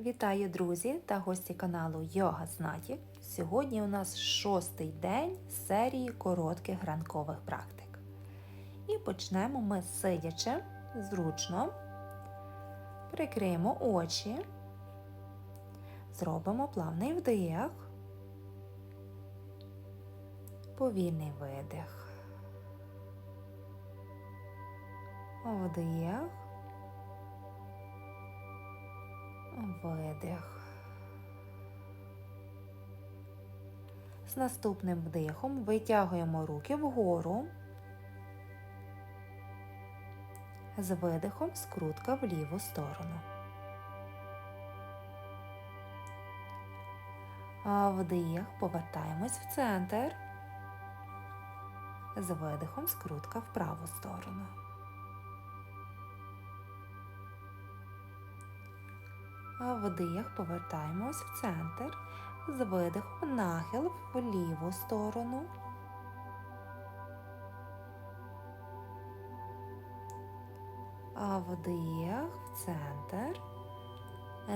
Вітаю, друзі та гості каналу Йога Знаті. Сьогодні у нас шостий день серії коротких ранкових практик. І почнемо ми сидячи зручно, прикриємо очі, зробимо плавний вдих, повільний видих, вдих. Видих. З наступним вдихом витягуємо руки вгору. З видихом скрутка в ліву сторону. А вдих повертаємось в центр. З видихом скрутка в праву сторону. Вдих повертаємось в центр. З видихом нахил в ліву сторону. А вдих в центр.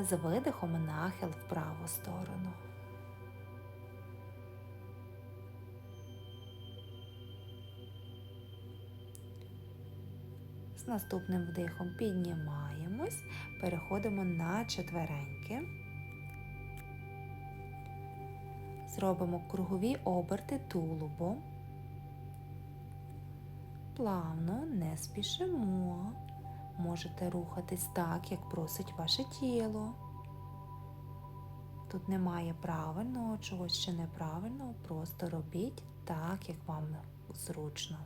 З видихом нахил в праву сторону. З наступним вдихом піднімаємось, переходимо на четвереньки. Зробимо кругові оберти тулубом. Плавно не спішимо. Можете рухатись так, як просить ваше тіло. Тут немає правильного, чогось ще неправильного, просто робіть так, як вам зручно.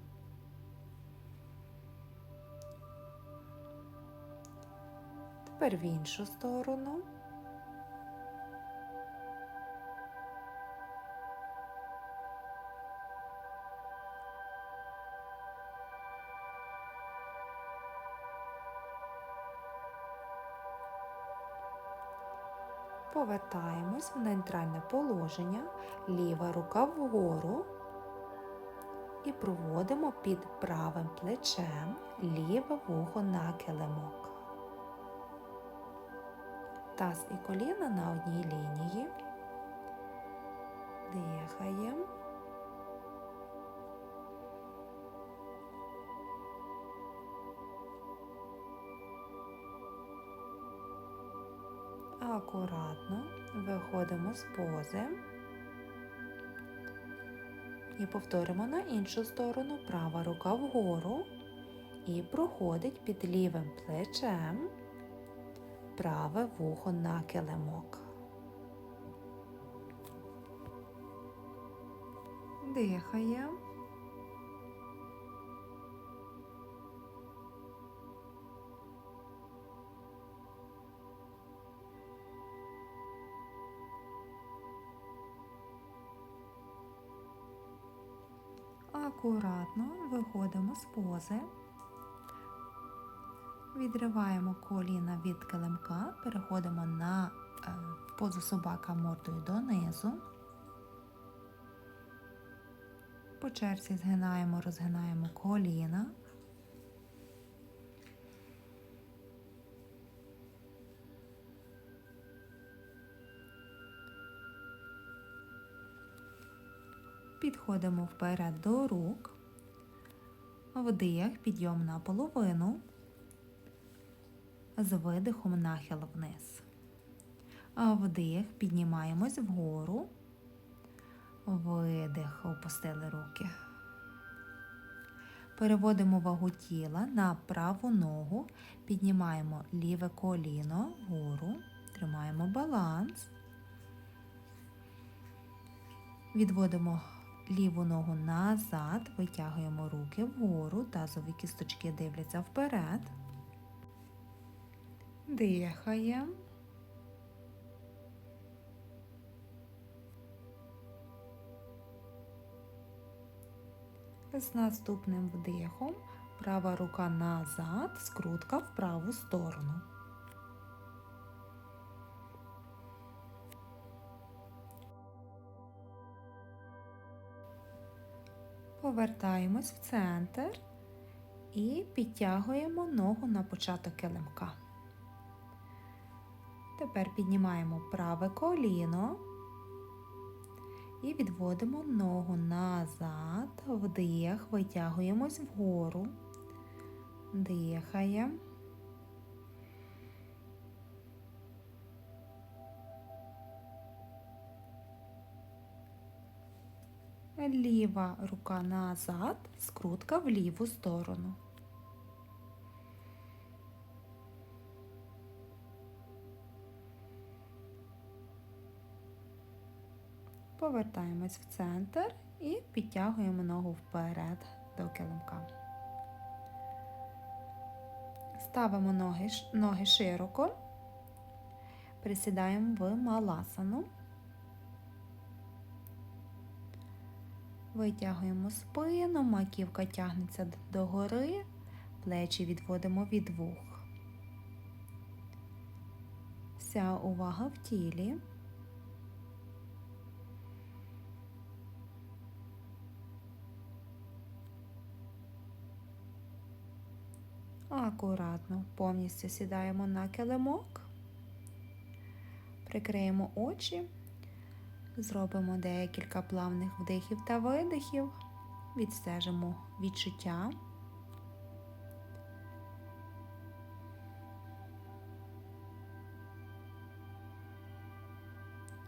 Тепер в іншу сторону. Повертаємось в нейтральне положення, ліва рука вгору і проводимо під правим плечем ліве вухо на килимок. Таз і коліна на одній лінії. Дихаємо. Акуратно виходимо з пози і повторимо на іншу сторону права рука вгору і проходить під лівим плечем праве вухо на килимок. Дихаємо. Акуратно виходимо з пози. Відриваємо коліна від килимка, переходимо на е, позу собака мордою донизу. По черзі згинаємо, розгинаємо коліна. Підходимо вперед до рук, вдих, підйом на половину з видихом нахил вниз. Вдих, піднімаємось вгору, видих, опустили руки. Переводимо вагу тіла на праву ногу, піднімаємо ліве коліно вгору, тримаємо баланс, відводимо ліву ногу назад, витягуємо руки вгору, тазові кісточки дивляться вперед. Дихаємо. З наступним вдихом права рука назад, скрутка в праву сторону. Повертаємось в центр і підтягуємо ногу на початок килимка. Тепер піднімаємо праве коліно і відводимо ногу назад, вдих, витягуємось вгору, дихаємо. Ліва рука назад, скрутка в ліву сторону. Повертаємось в центр і підтягуємо ногу вперед до килимка. Ставимо ноги, ноги широко, присідаємо в маласану. Витягуємо спину, маківка тягнеться догори, плечі відводимо від вух. Вся увага в тілі. Акуратно повністю сідаємо на килимок, прикриємо очі, зробимо декілька плавних вдихів та видихів, відстежимо відчуття.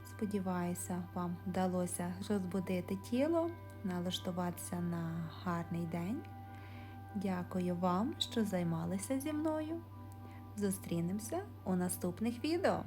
Сподіваюся, вам вдалося розбудити тіло, налаштуватися на гарний день. Дякую вам, що займалися зі мною. Зустрінемося у наступних відео.